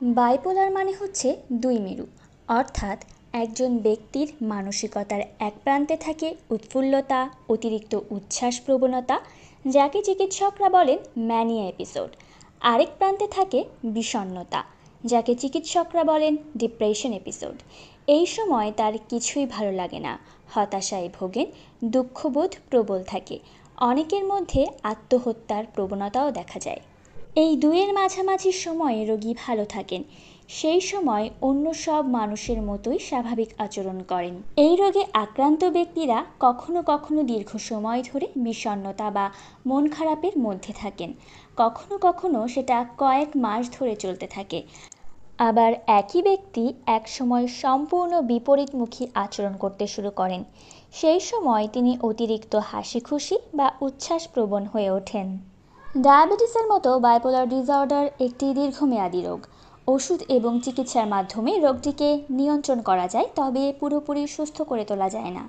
Bipolar মানে হচ্ছে দুই মেরু, অর্থাৎ একজন ব্যক্তির মানসিকতার এক প্রান্তে থাকে উৎফুল্লতা, অতিরিক্ত উচ্ছ্বাস প্রবণতা যাকে চিকিৎসকরা বলেন ম্যানিয়া এপিসোড আরেক প্রান্তে থাকে বিষণ্নতা যাকে চিকিৎসকরা বলেন ডিপ্রেশন এপিসোড এই সময় তার কিছুই ভালো লাগে না, হতাশায় ভোগেন, দুঃখবোধ প্রবল থাকে। অনেকের মধ্যে আত্মহত্যার প্রবণতাও দেখা যায়। এই দুয়ের মাঝামাঝি সময়ে রোগী ভালো থাকেন। সেই সময় অন্য সব মানুষের মতোই স্বাভাবিক আচরণ করেন। এই রোগে আক্রান্ত ব্যক্তিরা কখনো কখনো দীর্ঘ সময় ধরে বিষণ্নতা বা মন খারাপের মধ্যে থাকেন। কখনো কখনো সেটা কয়েক মাস ধরে চলতে থাকে। আবার একই ব্যক্তি একসময় সম্পূর্ণ বিপরীতমুখী আচরণ করতে শুরু করেন। সেই সময় তিনি অতিরিক্ত হাসি খুশি বা উচ্ছ্বাসপ্রবণ হয়ে ওঠেন। ডায়াবেটিসের মতো বাইপোলার ডিসঅর্ডার একটি দীর্ঘমেয়াদী রোগ। ওষুধ এবং চিকিৎসার মাধ্যমে রোগটিকে নিয়ন্ত্রণ করা যায়, তবে পুরোপুরি সুস্থ করে তোলা যায় না।